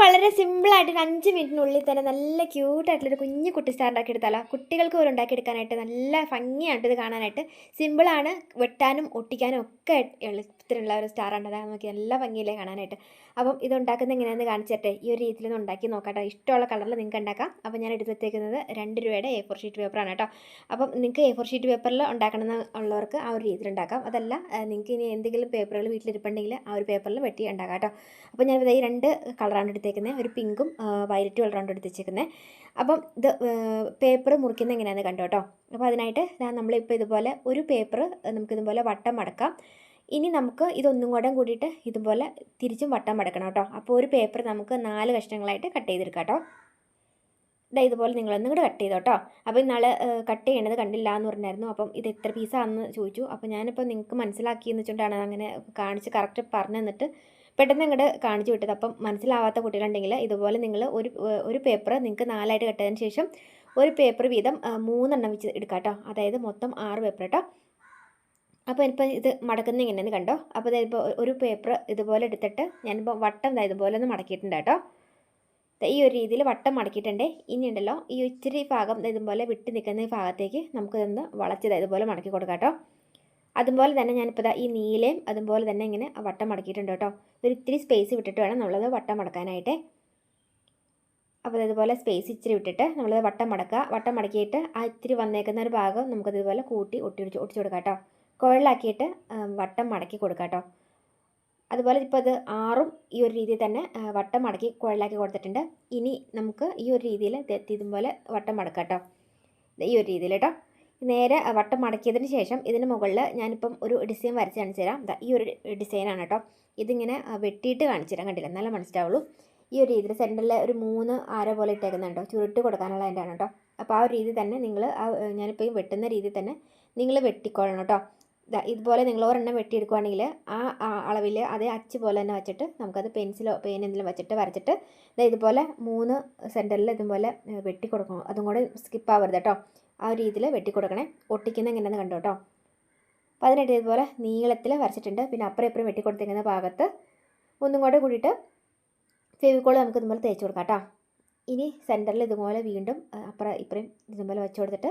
വളരെ സിമ്പിളായിട്ട് ഒരു അഞ്ച് മിനിറ്റിനുള്ളിൽ തന്നെ നല്ല ക്യൂട്ടായിട്ടുള്ളൊരു കുഞ്ഞു കുട്ടി സ്റ്റാർ ഉണ്ടാക്കിയെടുത്താലോ? കുട്ടികൾക്ക് പോലും ഉണ്ടാക്കിയെടുക്കാനായിട്ട് നല്ല ഭംഗിയായിട്ട് ഇത് കാണാനായിട്ട് സിമ്പിളാണ് വെട്ടാനും ഒട്ടിക്കാനും ഒക്കെ എളുപ്പത്തിലുള്ള ഒരു സ്റ്റാറാണ് അതാണ് നോക്കി നല്ല ഭംഗിയിലേ കാണാനായിട്ട്. അപ്പം ഇത് ഉണ്ടാക്കുന്നത് എങ്ങനെയാണെന്ന് കാണിച്ചിട്ടെ. ഈ ഒരു രീതിയിൽ ഒന്ന് ഉണ്ടാക്കി നോക്കാം ഇഷ്ടമുള്ള കളറിൽ നിങ്ങൾക്ക് ഉണ്ടാക്കാം. അപ്പം ഞാൻ എടുത്തെത്തേക്കുന്നത് രണ്ട് രൂപയുടെ എ ഫോർ ഷീറ്റ് പേപ്പറാണ് കേട്ടോ. അപ്പം നിങ്ങൾക്ക് എ ഫോർ ഷീറ്റ് പേപ്പറിൽ ഉണ്ടാക്കണം ഉള്ളവർക്ക് ആ ഒരു രീതിയിൽ ഉണ്ടാക്കാം. അതല്ല നിങ്ങൾക്ക് ഇനി എന്തെങ്കിലും പേപ്പറുകൾ വീട്ടിലിരിപ്പുണ്ടെങ്കിൽ ആ ഒരു പേപ്പറിൽ വെട്ടി ഉണ്ടാക്കാം കേട്ടോ. അപ്പോൾ ഞാൻ ഈ രണ്ട് കളറാണ് എടുത്തേക്കുന്നത് ഒരു പിങ്കും വയലറ്റ് കളറാണ് എടുത്തേക്കുന്നത് അപ്പം ഇത് പേപ്പർ മുറിക്കുന്നത് എങ്ങനെയാണെന്ന് കണ്ടോ കേട്ടോ. അപ്പോൾ അതിനായിട്ട് നമ്മളിപ്പോൾ ഇതുപോലെ ഒരു പേപ്പർ നമുക്കിതുപോലെ വട്ടം മടക്കാം ഇനി നമുക്ക് ഇതൊന്നും കൂടെ കൂടിയിട്ട് ഇതുപോലെ തിരിച്ചും വട്ടം മടക്കണം കേട്ടോ. അപ്പോൾ ഒരു പേപ്പർ നമുക്ക് നാല് കഷ്ണങ്ങളായിട്ട് കട്ട് ചെയ്തെടുക്കാം കേട്ടോ. ഇതാ ഇതുപോലെ നിങ്ങളൊന്നും കൂടെ കട്ട് ചെയ്തോ കേട്ടോ. അപ്പോൾ ഇന്നാൾ കട്ട് ചെയ്യണത് കണ്ടില്ല എന്ന് പറഞ്ഞായിരുന്നു. അപ്പം ഇത് എത്ര പീസാണെന്ന് ചോദിച്ചു. അപ്പോൾ ഞാനിപ്പോൾ നിങ്ങൾക്ക് മനസ്സിലാക്കിയെന്ന് വെച്ചുകൊണ്ടാണ് അങ്ങനെ കാണിച്ച് കറക്റ്റ് പറഞ്ഞു തന്നിട്ട് പെട്ടെന്ന് ഇങ്ങോട്ട് കാണിച്ചു വിട്ടത്. അപ്പം മനസ്സിലാവാത്ത കുട്ടികളുണ്ടെങ്കിൽ ഇതുപോലെ നിങ്ങൾ ഒരു ഒരു പേപ്പർ നിങ്ങൾക്ക് നാലായിട്ട് കെട്ടതിന് ശേഷം ഒരു പേപ്പർ വീതം മൂന്നെണ്ണം വെച്ച് എടുക്കാം കേട്ടോ. അതായത് മൊത്തം ആറ് പേപ്പർ കേട്ടോ. അപ്പോൾ ഇപ്പം ഇത് മടക്കുന്ന ഇങ്ങനെയെന്ന് കണ്ടോ? അപ്പോൾ ഇതിപ്പോൾ ഒരു പേപ്പർ ഇതുപോലെ എടുത്തിട്ട് ഞാനിപ്പോൾ വട്ടം ഇതാ ഇതുപോലെ ഒന്ന് മടക്കിയിട്ടുണ്ട് കേട്ടോ. ഈ ഒരു രീതിയിൽ വട്ടം മടക്കിയിട്ടുണ്ട്. ഇനി ഉണ്ടല്ലോ ഈ ഇച്ചിരി ഭാഗം ഇതുപോലെ വിട്ട് നിൽക്കുന്ന ഈ ഭാഗത്തേക്ക് നമുക്കിതൊന്ന് വളച്ചത് ഇതുപോലെ മടക്കി കൊടുക്കാം കേട്ടോ. അതുപോലെ തന്നെ ഞാനിപ്പോൾ ഈ നീലയും അതുപോലെ തന്നെ ഇങ്ങനെ വട്ടം മടക്കിയിട്ടുണ്ട് കേട്ടോ. ഒരു ഇത്തിരി സ്പേസ് വിട്ടിട്ട് വേണം നമ്മളത് വട്ടം മടക്കാനായിട്ട്. അപ്പോൾ ഇതുപോലെ സ്പേസ് ഇച്ചിരി വിട്ടിട്ട് നമ്മളത് വട്ടം മടക്കുക. വട്ടം മടക്കിയിട്ട് ആ ഇത്തിരി വന്നേക്കുന്ന ഒരു ഭാഗം നമുക്കതുപോലെ കൂട്ടി ഒട്ടി ഒട്ടിച്ചു കൊടുക്കാം കേട്ടോ. കുഴലാക്കിയിട്ട് വട്ടം മടക്കി കൊടുക്കാം കേട്ടോ അതുപോലെ ഇപ്പോൾ അത് ആറും ഈ ഒരു രീതിയിൽ തന്നെ വട്ടം മടക്കി കുഴലാക്കി കൊടുത്തിട്ടുണ്ട്. ഇനി നമുക്ക് ഈ ഒരു രീതിയിൽ ഇതുപോലെ വട്ടം മടക്കാം കേട്ടോ ഈ ഒരു രീതിയിൽ കേട്ടോ നേരെ വട്ടം മടക്കിയതിന് ശേഷം ഇതിന് മുകളിൽ ഞാനിപ്പം ഒരു ഡിസൈൻ വരച്ച് കാണിച്ചു തരാം. ഈ ഒരു ഡിസൈനാണ് കേട്ടോ ഇതിങ്ങനെ വെട്ടിയിട്ട് കാണിച്ചു തരാം. കണ്ടില്ല? നല്ല മനസ്സിലാവുള്ളൂ. ഈ ഒരു രീതിയിൽ സെന്ററിൽ ഒരു മൂന്ന് ആര പോലെ ഇട്ടേക്കുന്നുണ്ടോ ചുരുട്ട് കൊടുക്കാനുള്ള അതിന്റെ ആണ് കേട്ടോ അപ്പോൾ ആ ഒരു രീതി തന്നെ നിങ്ങൾ ആ ഞാനിപ്പോൾ ഈ വെട്ടുന്ന രീതിയിൽ തന്നെ നിങ്ങൾ വെട്ടിക്കൊള്ളണം കേട്ടോ ഇതുപോലെ നിങ്ങൾ ഒരെണ്ണം വെട്ടിയെടുക്കുവാണെങ്കിൽ ആ അളവിൽ അതേ അച്ച് പോലെ തന്നെ വെച്ചിട്ട് നമുക്കത് പെൻസിലോ പെയിൻ എന്തെങ്കിലും വെച്ചിട്ട് വരച്ചിട്ട് ഇതുപോലെ മൂന്ന് സെന്ററിൽ ഇതുപോലെ വെട്ടി കൊടുക്കണം അതും കൂടെ സ്കിപ്പ് ആവരുത് കേട്ടോ ആ ഒരു രീതിയിൽ വെട്ടി കൊടുക്കണേ ഒട്ടിക്കുന്ന എങ്ങനെയാണെന്ന് കണ്ടു കേട്ടോ അപ്പോൾ അതിനായിട്ട് ഇതുപോലെ നീളത്തിൽ വരച്ചിട്ടുണ്ട്. പിന്നെ അപ്പുറം ഇപ്പുറം വെട്ടി കൊടുത്തിരിക്കുന്ന ഭാഗത്ത് ഒന്നും കൂടെ കൂടിയിട്ട് ഫെവിക്കോൾ നമുക്ക് ഇതുപോലെ തേച്ച് കൊടുക്കാം കേട്ടോ ഇനി സെന്ററിൽ ഇതുപോലെ വീണ്ടും അപ്പുറം ഇപ്പുറം ഇതുപോലെ വെച്ച് കൊടുത്തിട്ട്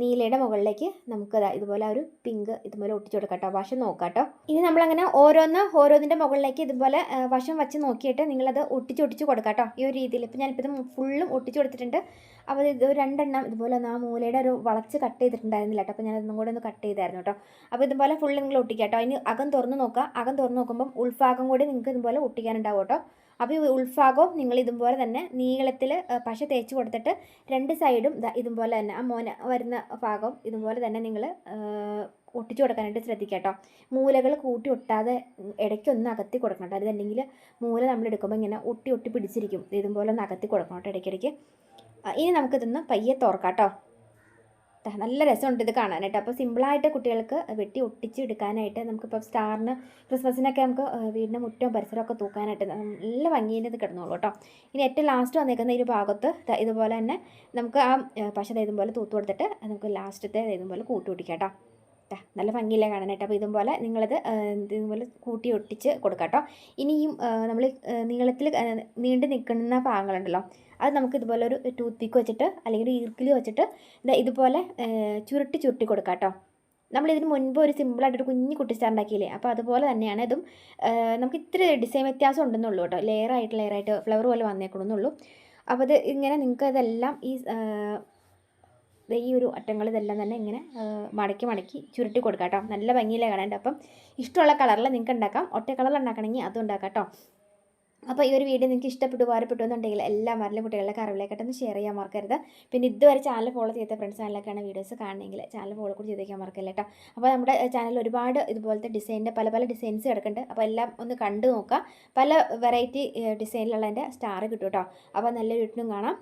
നീലയുടെ മുകളിലേക്ക് നമുക്ക് ഇതുപോലെ ഒരു പിങ്ക് ഇതുപോലെ ഒട്ടിച്ചു കൊടുക്കാം കേട്ടോ. വശം നോക്കാം കേട്ടോ. ഇനി നമ്മളങ്ങനെ ഓരോന്ന് ഓരോന്നിന്റെ മുകളിലേക്ക് ഇതുപോലെ വശം വെച്ച് നോക്കിയിട്ട് നിങ്ങളത് ഒട്ടിച്ചൊട്ടിച്ച് ഒട്ടിച്ച് കൊടുക്കാം കേട്ടോ. ഈ ഒരു രീതിയിൽ. ഇപ്പോൾ ഞാനിപ്പോൾ ഇത് ഫുള്ളും ഒട്ടിച്ചു കൊടുത്തിട്ടുണ്ട്. അപ്പോൾ ഇത് രണ്ടെണ്ണം ഇതുപോലെ ഒന്ന് ആ മൂലയുടെ ഒരു വളച്ച് കട്ട് ചെയ്തിട്ടുണ്ടായിരുന്നില്ല കേട്ടോ. അപ്പോൾ ഞാനതൊന്നും കൂടെ ഒന്ന് കട്ട് ചെയ്തായിരുന്നു കേട്ടോ. അപ്പോൾ ഇതുപോലെ ഫുള്ള് നിങ്ങൾ ഒട്ടിക്കാം കേട്ടോ. അതിന് അകം തുറന്ന് നോക്കുക അകം തുറന്ന് നോക്കുമ്പം ഉൾഭാഗം കൂടി നിങ്ങൾക്ക് ഇതുപോലെ ഒട്ടിക്കാനുണ്ടാവും കേട്ടോ. അപ്പോൾ ഈ ഉൾഭാഗവും നിങ്ങൾ ഇതുപോലെ തന്നെ നീളത്തിൽ പശ തേച്ച് കൊടുത്തിട്ട് രണ്ട് സൈഡും ഇതുപോലെ തന്നെ ആ മോന വരുന്ന ഭാഗം ഇതുപോലെ തന്നെ നിങ്ങൾ ഒട്ടിച്ചു കൊടുക്കാനായിട്ട് ശ്രദ്ധിക്കുക കേട്ടോ. മൂലകൾ കൂട്ടി ഒട്ടാതെ ഇടയ്ക്കൊന്ന് അകത്തി കൊടുക്കണം കേട്ടോ. അതല്ലെങ്കിൽ മൂല നമ്മൾ എടുക്കുമ്പോൾ ഇങ്ങനെ ഒട്ടി ഒട്ടി പിടിച്ചിരിക്കും. ഇതുപോലെ ഒന്ന് അകത്തി കൊടുക്കണം കേട്ടോ ഇടയ്ക്കിടയ്ക്ക്. ഇനി നമുക്കിതൊന്ന് പയ്യെ തുറക്കാം കേട്ടോ. നല്ല രസമുണ്ട് ഇത് കാണാനായിട്ട്. അപ്പോൾ സിമ്പിളായിട്ട് കുട്ടികൾക്ക് വെട്ടി ഒട്ടിച്ച് എടുക്കാനായിട്ട് നമുക്കിപ്പോൾ സ്റ്റാറിന് ക്രിസ്മസിനൊക്കെ നമുക്ക് വീടിന്റെ മുറ്റവും പരിസരമൊക്കെ തൂക്കാനായിട്ട് നല്ല ഭംഗിയിൽ ഇത് കിടന്നോളൂ കേട്ടോ. ഇനി ഏറ്റവും ലാസ്റ്റ് വന്നേക്കുന്ന ഒരു ഭാഗത്ത് ഇതുപോലെ തന്നെ നമുക്ക് ആ പശ ഇതുപോലെ തൂത്ത് കൊടുത്തിട്ട് നമുക്ക് ലാസ്റ്റത്തെ ഇതുപോലെ കൂട്ടി പിടിക്കാം കേട്ടോ. നല്ല ഭംഗിയില്ലേ കാണാനായിട്ട് അപ്പോൾ ഇതുപോലെ നിങ്ങളത് ഇതുപോലെ കൂട്ടി ഒട്ടിച്ച് കൊടുക്കാം കേട്ടോ. ഇനിയും നമ്മൾ നീളത്തിൽ നീണ്ടു നിൽക്കുന്ന ഭാഗങ്ങളുണ്ടല്ലോ. അത് നമുക്ക് ഇതുപോലെ ഒരു ടൂത്ത് പിക്ക് വെച്ചിട്ട് അല്ലെങ്കിൽ ഒരു ഈർക്കിൽ വെച്ചിട്ട് ഇതുപോലെ ചുരുട്ടി ചുരുട്ടി കൊടുക്കാം കേട്ടോ. നമ്മളിതിന് മുൻപ് ഒരു സിമ്പിളായിട്ടൊരു കുഞ്ഞു കുട്ടി സ്റ്റാർണ്ടാക്കിയില്ലേ അപ്പോൾ അതുപോലെ തന്നെയാണ് ഇതും. നമുക്ക് ഇത്ര ഡിസൈൻ വ്യത്യാസം ഉണ്ടെന്നുള്ളൂ കേട്ടോ. ലെയറായിട്ട് ലെയറായിട്ട് ഫ്ലവർ പോലെ വന്നേക്കണമെന്നുള്ളൂ അപ്പോൾ അത് ഇങ്ങനെ നിങ്ങൾക്ക് ഇതെല്ലാം ഈ ഈ ഒരു അറ്റങ്ങൾ ഇതെല്ലാം തന്നെ ഇങ്ങനെ മടക്കി മടക്കി ചുരുട്ടി കൊടുക്കാം കേട്ടോ. നല്ല ഭംഗിയിലെ കാണേണ്ട അപ്പം ഇഷ്ടമുള്ള കളറിൽ നിങ്ങൾക്ക് ഉണ്ടാക്കാം. ഒറ്റ കളറിൽ ഉണ്ടാക്കണമെങ്കിൽ അതും ഉണ്ടാക്കാം കേട്ടോ. അപ്പോൾ ഈ ഒരു വീഡിയോ നിങ്ങൾക്ക് ഇഷ്ടപ്പെട്ടു ഉപകാരപ്പെട്ടു എന്നുണ്ടെങ്കിൽ എല്ലാ മരലും കുട്ടികളുടെ അറിവിലേക്കായിട്ടൊന്ന് ഷെയർ ചെയ്യാൻ മറക്കരുത്. പിന്നെ ഇതുവരെ ചാനൽ ഫോളോ ചെയ്ത ഫ്രണ്ട്സ് ചാനലൊക്കെയാണ് വീഡിയോസ് കാണണമെങ്കിൽ ചാനൽ ഫോളോ കൂടി ചെയ്തേക്കാൻ മറക്കില്ല കേട്ടോ അപ്പോൾ നമ്മുടെ ചാനലിൽ ഒരുപാട് ഇതുപോലത്തെ ഡിസൈനിന്റെ പല പല ഡിസൈൻസ് കിടക്കുന്നുണ്ട്. അപ്പോൾ എല്ലാം ഒന്ന് കണ്ടു നോക്കാം പല വെറൈറ്റി ഡിസൈനിലുള്ള എന്റെ സ്റ്റാർ കിട്ടും കേട്ടോ അപ്പോൾ നല്ലൊരു വീട്ടിലും കാണാം.